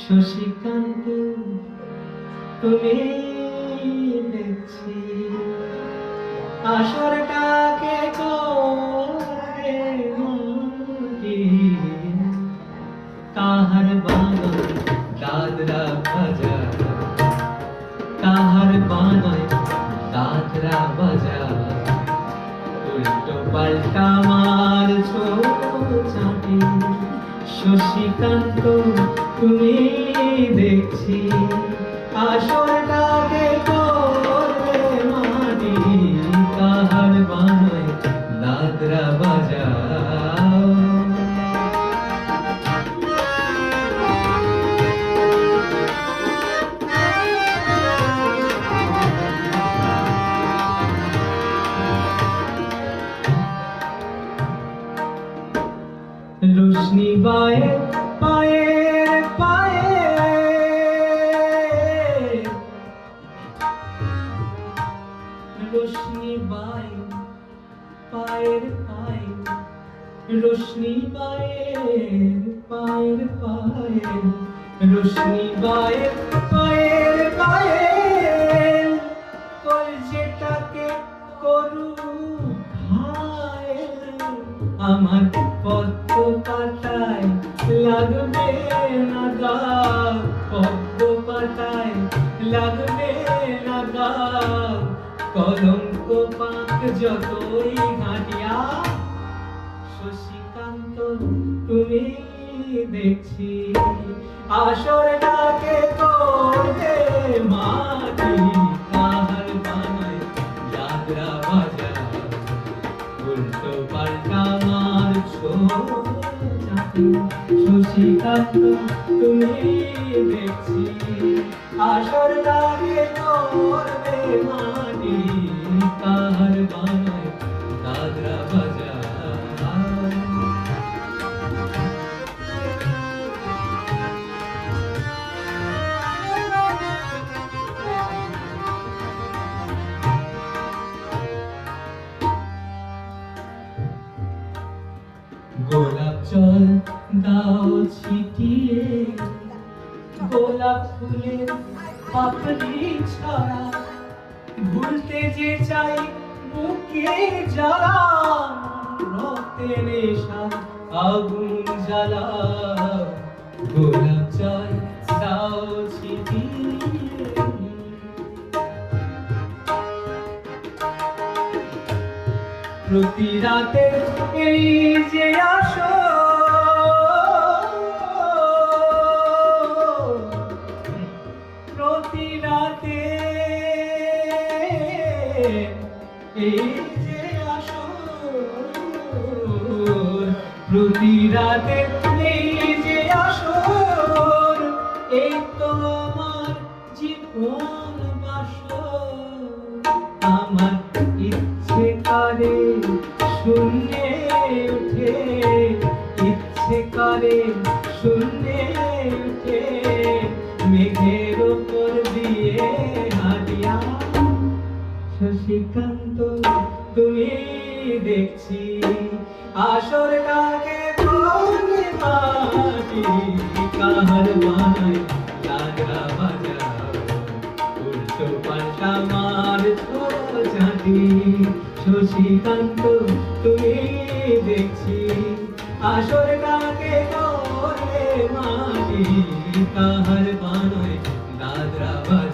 শশীকান্ত, তুমি দেখছি আসরটাকে করে কাহার বানায় দাদরা ভাজা কাহার বানায় দাদরা ভাজা উল্টো পাল্টা মারছো চাটি শশীকান্ত তুমি দেখছি আসরটাকে করবে মানি তাহার বানায়? রোশনি বায়ে, পায়ে পায়ে। রোশনি বায়ে, পায়ের পায়ে। রোশনি বায়ের পায়ের পায়ে। রোশনি বায়ের পায়ের পায়ে। কলঙ্ক পাক যতই ঘাটিয়া, শশীকান্ত, তুমি দেখছি আসরটাকে করবে মাটি কাহার বানায় যাত্রা বাজা উল্টো পাল্টা মারছো চাটি শশীকান্ত তুমি দেখছি আসর আসরটাকে করবে মাটি কাহার বানায় দাদরা বাজা। গোলাপ জল দাও ছিটিয়ে, গোলাপ ফুলের পাপড়ি ছড়া। ভুলতে যে চাই বুকে জ্বালা, রক্তে নেশা আগুন জ্বালা। গোলাপ জল দাও ছিটিয়ে। প্রতি রাতে এই যে প্রতি রাতে এই যে আসো এই তো আমার জীবন বাসর আমার ইচ্ছে করে শূন্যে উঠে ইচ্ছে করে শূন্যে উঠে মেঘের ওপর শশীকান্ত তুমি দেখছি। আসর কাকে কোনে মাটি? কাহার বানায় লাগরা বাজা? উল্টো পাল্টা মার ঝাঁটি শশীকান্ত তুমি দেখছি। আসর কাকে মাটি? কাহার বানয় দাদরা বাজা?